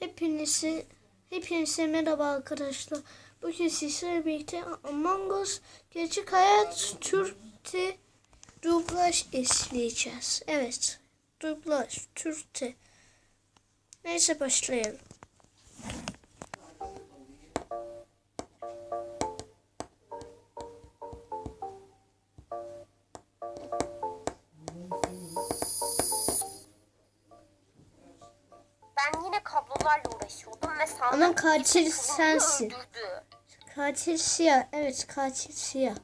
Hepinizi hepinize merhaba arkadaşlar. Bugün sizlerle birlikte Among Us Gerçek Hayat Türkçe dublaj izleyeceğiz. Evet. Dublaj Türkçe. Neyse başlayalım. Yine kablolarla uğraşıyordum ve sandım Ama katil sensin. öldürdü. Katil siyah. Evet katil siyah.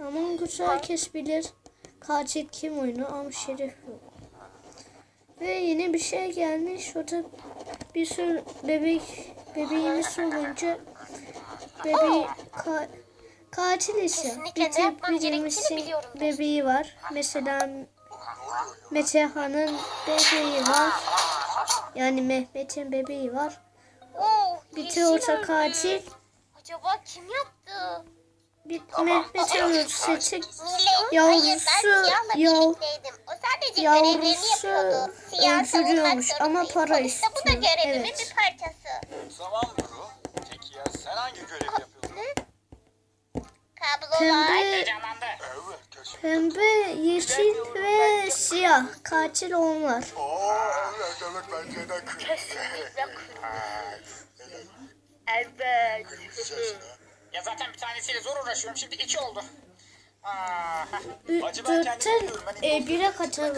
Among Us herkes bilir. Katil kim oyunu ama şerif yok. Ve yeni bir şey gelmiş. O da bir sürü bebek bebeğimiz olunca bebeği ka, katil ise bir tek bebeği var. Mesela Metehan'ın bebeği var. Yani Mehmet'in bebeği var. Oo, Bir öldü. katil. Acaba kim yaptı? Bir Mehmet'in öldürse tek Millet, Yavrusu- hayır ben siyahla yav- birlikteydim. O sadece görevlerini yavrusu öldürüyormuş ama para Sonuçta bu da istiyor. görevimin Evet. bir parçası. Tamam Nuru. Peki ya sen hangi görevi yapıyordun? Kablolar. pembe, Evet. Pembe, yeşil ve siyah. Katil onlar. Evet. Kesinlikle Evet. Ya zaten bir tanesiyle zor uğraşıyorum. Şimdi iki oldu. Aa, ben Dörtten ben e, bire katalım.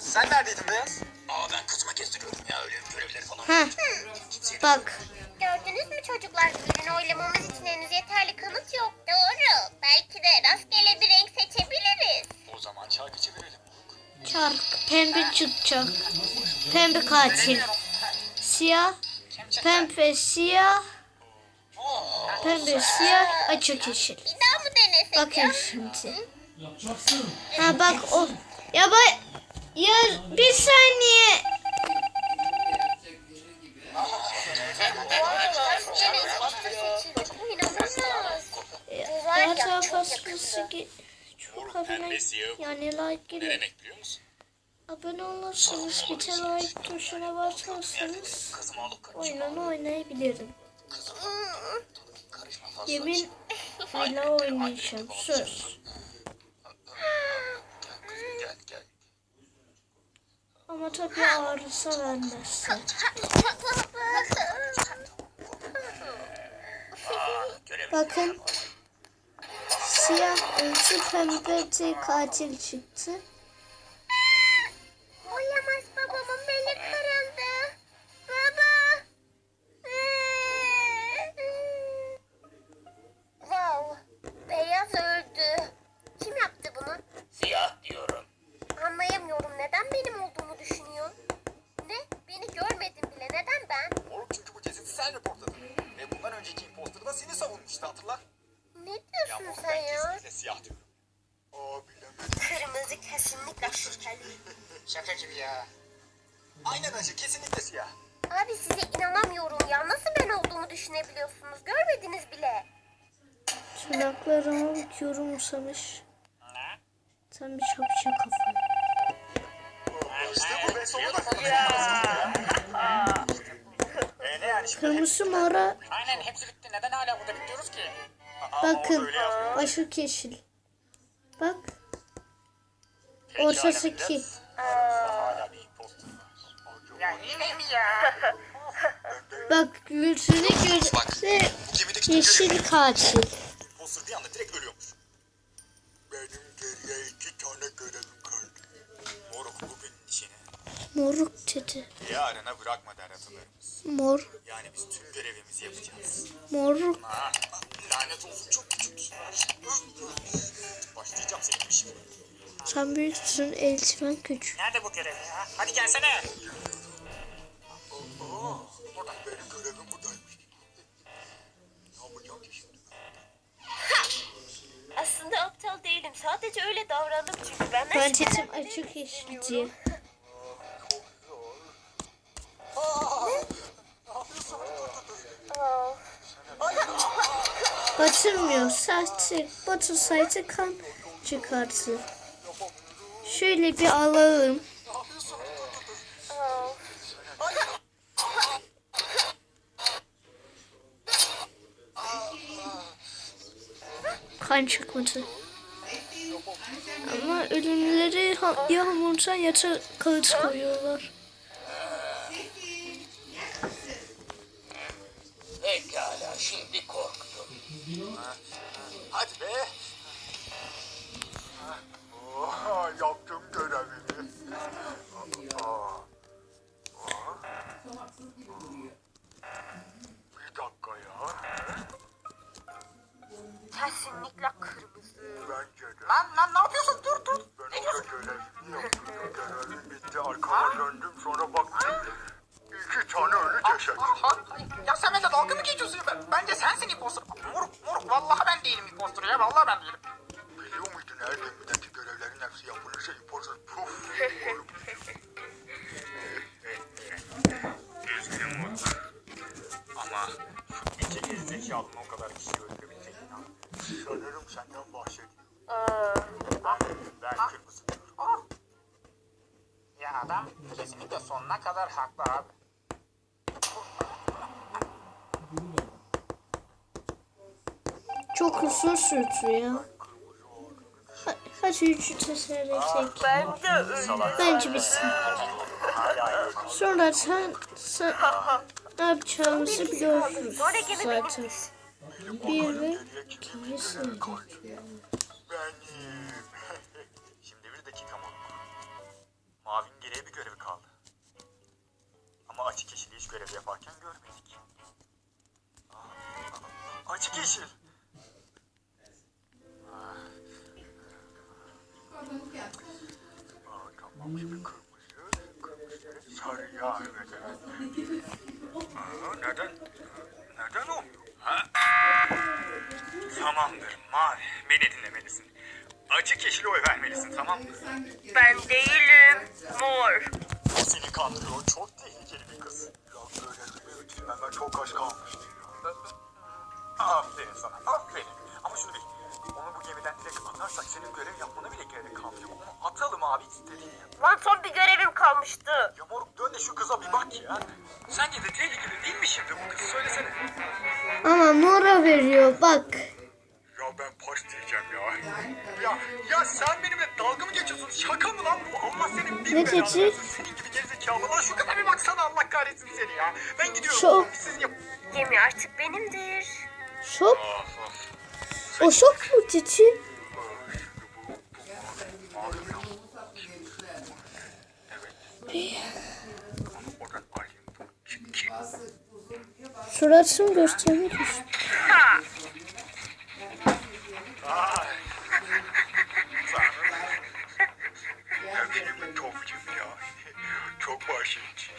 Sen neredeydin Beyaz? Aa ben kızıma gezdiriyordum ya öyle görevleri falan. Ha, bak. Çocuklar? Ürünü oylamamız için henüz yeterli kanıt yok. Doğru. Belki de rastgele bir renk seçebiliriz. O zaman çarkı çevirelim. Çark, pembe çıkacak. Pembe katil. Siyah, pembe siyah, pembe siyah, açık yeşil. Bir daha mı denesek Bakın ya? şimdi. Ha bak o. Ya bak. Ya bir saniye. Çok fazlası çok abone yani like gelin. Abone olursanız bir de like tuşuna basarsanız oyununu oynayabilirim. Yemin ile oynayacağım. Söz. Ama tabii ağrısa vermezse. Bakın. Siyah önce pembe de katil çıktı. Bu be sonunda. Eee ne yani şimdi? Kırmızı mora Aynen hepsi bitti. Neden hala burada bekliyoruz ki? Ama bakın. öyle yazmıyor. Açık yeşil. Bak. Pekala Ortası ki. Hala bir imposter var. Ya yine mi ya? Bak yüzünü gözü gemideki yeşil katil. imposter bir anda direkt ölüyormuş. Benim geriye iki tane görevim Moruk dedi. yarına bırakma der atalarımız. Mor. Yani biz tüm görevimizi yapacağız. Moruk. Ah, lanet olsun çok küçük. Başlayacağım senin işine. Sen büyüksün eldiven küçük. Nerede bu görev ya? Hadi gelsene. Benim görevim buradaymış. Ne yapacağım ki şimdi? Aslında aptal değilim. Sadece öyle davrandım çünkü benden şüphelenmeni açık. Aa, Batırmıyor. Sadece batırsaydı kan çıkartır. Şöyle bir alalım. Kan çıkmadı. Ama ölümleri ya hamurdan ya da kalıç koyuyorlar. Korktum. Hadi be. Ben değilim impostor ya. Vallahi ben değilim. Biliyor muydun her gemideki görevlerin hepsi yapılırsa imposter puf olur. Üzgünüm Mutlu. Ama şu iki gerizekalı o kadar kişi öldürebilecek ya. Sanırım senden bahsediyor. Ben kırmızı diyorum. Ah. Ya adam kesinlikle sonuna kadar haklı abi. Sürdü ya. Ha- Hadi üçü tesellersek. Bence bitsin. Sonra sen, sen ne yapacağımızı biliyoruz zaten. Bir ve ikisi. Benim. Şimdi bir dakika moruk. Mavinin geriye bir görevi kaldı. Ama açık yeşili hiç görev yaparken görmedik. Açık yeşil. Tamamdır mavi. Beni dinlemelisin. Açık yeşile vermelisin tamam mı? Ben değilim. Mor. Seni kandırıyor. Çok tehlikeli bir kız. Ya çok kalmıştı. Aferin sana. Atarsak senin görev yapmana bile gerek kalmayacak. Onu atalım abi istediğin yer. Lan son bir görevim kalmıştı. Ya moruk dön de şu kıza bir bak ya. Sence de tehlikeli değil mi şimdi bu kız? Söylesene. Ama Nora veriyor bak. Ya ben pas diyeceğim ya. Ya, ya sen benimle dalga mı geçiyorsun? Şaka mı lan bu? Allah senin bin Ne belanı versin. Senin gibi gerizekalı. Lan şu kıza bir baksana Allah kahretsin seni ya. Ben gidiyorum. Şok. Siz yap. Gemi artık benimdir. Şok. O şok mu Cici? Suratını ya. Çok basit.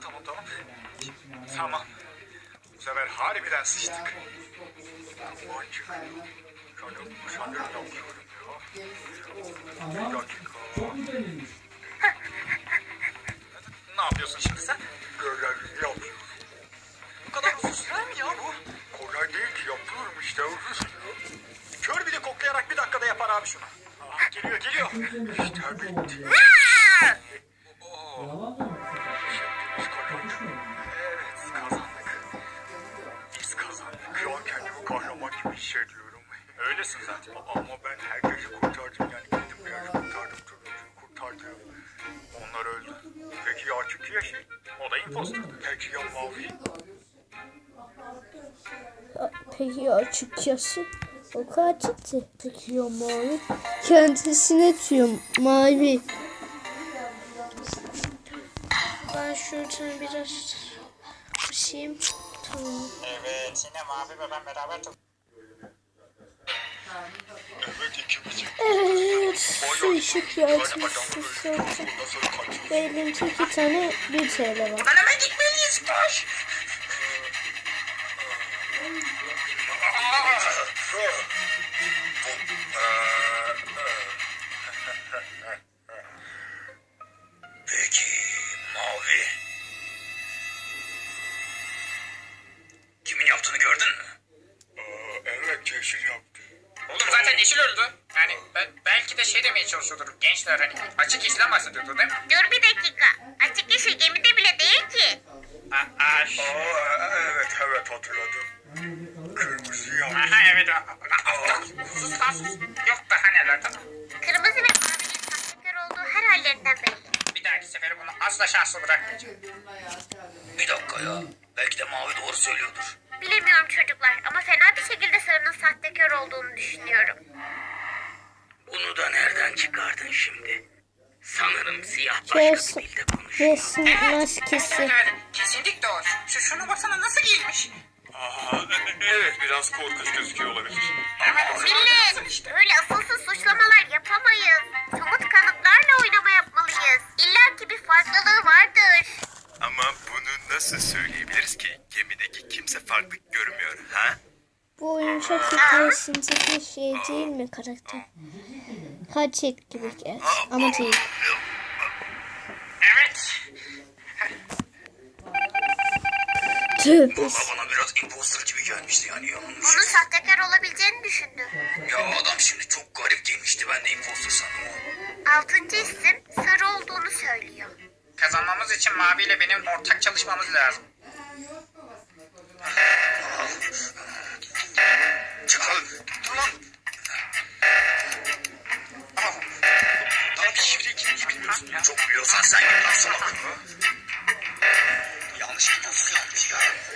Tamam tamam. Tamam. Sefer harbiden sıçtık. Boncuk. Sanırım, sanırım yapıyorum ya. Bir dakika. O da impostor. Peki ya mavi? Peki açıkçası o katildi. Peki ya mavi? Kendisine diyor mavi. Ben şuradan biraz basayım. Tamam. Evet yine mavi ve ben beraber Ondan sonra kaçıyoruz. Ve elimde iki tane bir TL var. Hemen gitmeliyiz koş. Bahsediyordur değil mi? Dur bir dakika. Açık yeşil gemide bile değil ki. Aa, ş- Aa, evet evet hatırladım. Kırmızı yaptı. Aha evet. Sus lan sus. Yok daha neler tamam. Kırmızı ve mavinin sahtekar olduğu her hallerinden belli. Bir dahaki sefere bunu asla şanslı bırakmayacağım. Bir dakika ya. Belki de Mavi doğru söylüyordur. Bilemiyorum çocuklar ama fena bir şekilde sarının sahtekar olduğunu düşünüyorum. Bunu da nereden çıkardın şimdi? Sanırım siyah başka bir Kesin. dilde konuşuyor. Resim maskesi. Evet, evet. Kesinlikle o. Şu, şunu baksana nasıl giymiş. Aa, evet biraz korkunç gözüküyor olabilir. Millet, böyle asılsız suçlamalar yapamayız. Somut kanıtlarla oynama yapmalıyız. İlla ki bir farklılığı vardır. Ama bunu nasıl söyleyebiliriz ki gemideki kimse farklı görmüyor ha? Bu oyun çok hikayesinde bir şey değil mi karakter? Kaçet gibi gerçi ama değil. Evet. Tövbe. Bana biraz imposter gibi gelmişti yani yanılmış. Bunun sahtekar olabileceğini düşündüm. Ya adam şimdi çok garip giymişti. Ben de imposter sandım. Altıncı isim sarı olduğunu söylüyor. Kazanmamız için Mavi ile benim ortak çalışmamız lazım. Çıkar. Dur lan. Lan bir şifre kimliği bilmiyorsun. Çok biliyorsan sen git lan salak. Yanlış imposter yapmış ya. Tam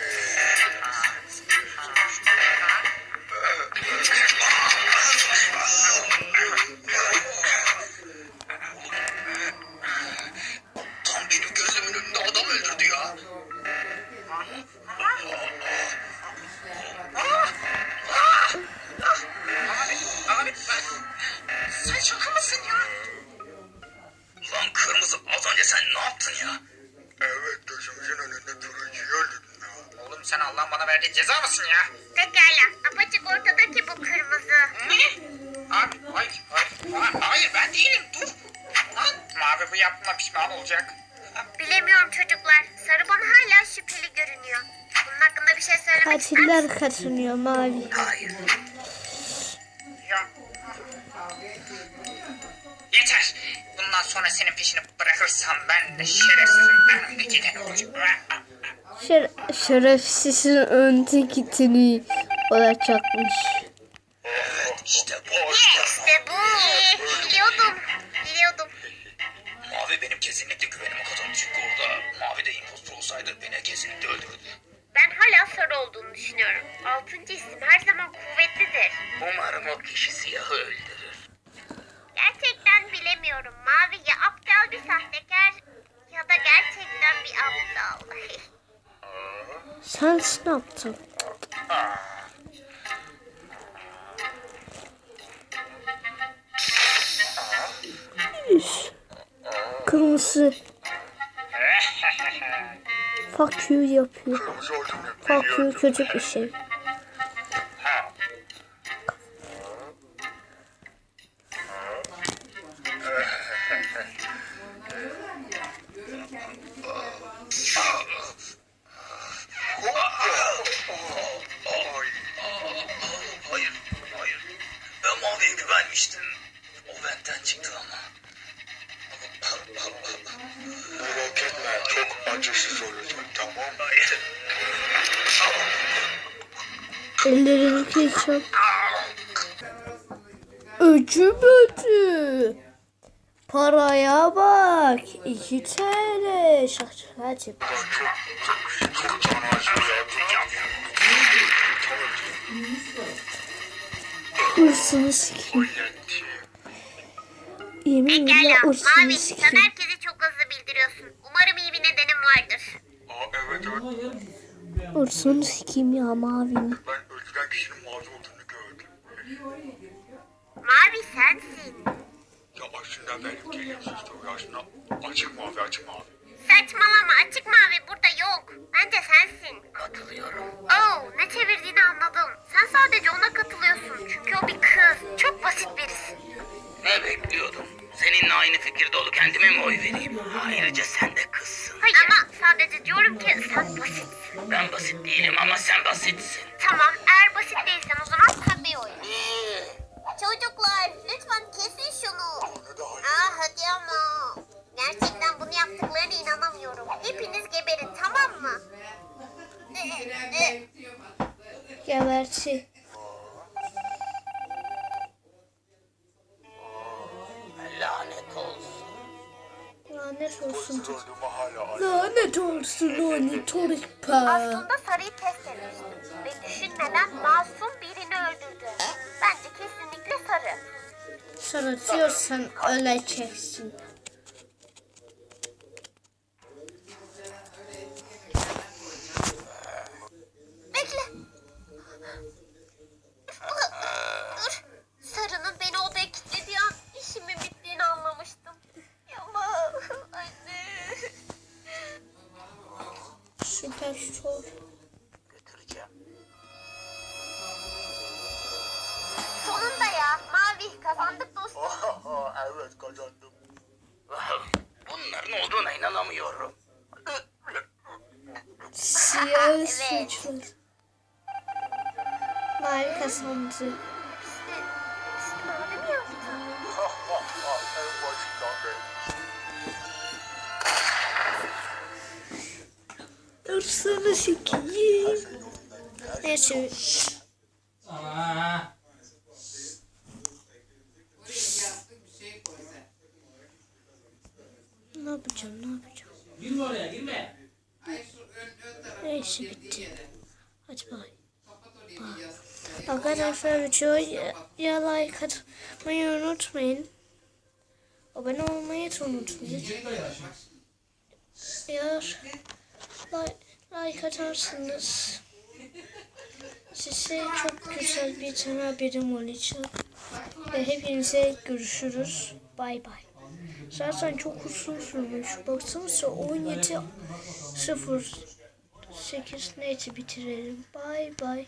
Allah'ın bana verdiği ceza mısın ya? Pekala, apaçık ortadaki bu kırmızı. Ne? Abi hayır hayır. Hayır, hayır ben değilim dur. Lan Mavi bu yaptığına pişman olacak. Bilemiyorum çocuklar. Sarı bana hala şüpheli görünüyor. Bunun hakkında bir şey söylemek ister misin? Katiller katılıyor mavi. Hayır. Ya. Yeter. Bundan sonra senin peşini bırakırsam ben de şerefsizin önünde giden olacağım. Şer şerefsizin önde gittiğini olacakmış. İşte bu. İşte bu. Biliyordum. Biliyordum. Mavi benim kesinlikle güvenimi kazandı. Çünkü orada Mavi de impostor olsaydı beni kesinlikle öldürürdü. Ben hala sarı olduğunu düşünüyorum. Altıncı isim her zaman kuvvetlidir. Umarım o kişi siyahı öldürür. Gerçekten bilemiyorum. Mavi ya aptal bir sahtekar ya da gerçekten bir aptal. Sen ne yaptın? Üf. Kırmızı. Fuck you yapıyor. Fuck you kötü bir şey. Keseceğim. Öcü böcü. Paraya bak. 2 TL. Çok acıyor ya. Hırsını sikeyim. Yemin Pekala. Mavi sen herkese çok hızlı bildiriyorsun. Umarım iyi bir nedenin vardır. Aa evet evet Hırsını sikeyim ya mavinin. ben öldüren kişinin mavi olduğunu gördüm. Mavi sensin. Ya aslında benim gelimsiz doğru aslında açık mavi açık mavi. Saçmalama açık mavi burada yok. Bence sensin. Katılıyorum. Oh ne çevirdiğini anladım. Sen sadece ona katılıyorsun. Çünkü o bir kız. Çok basit birisi. Ne bekliyordum? Seninle aynı fikirde olup kendime mi oy vereyim? Ayrıca sen de kızsın. Hayır. Ama sadece diyorum ki sen basitsin. Ben basit değilim ama sen basitsin. Tamam eğer basit değilsen o zaman tabii oyun. Çocuklar lütfen kesin şunu. Aa hadi ama. Gerçekten bunu yaptıklarına inanamıyorum. Hepiniz geberin tamam mı? Ee, e. Gebersin. Diyorsan öleceksin. Yaptı? en başından beri. Dursana sikiyim. Neyse. Ne yapacağım, ne yapacağım? Girme oraya girme. Bitti. Hadi bay. Arkadaşlar videoya ya like atmayı unutmayın. Abone olmayı da unutmayın. Eğer like, like atarsanız size çok güzel bir tane haberim olacak. Ve hepinize görüşürüz. Bay bay. Zaten çok uzun sürmüş. Baksanıza 17 0 8 neyse bitirelim. Bay bay.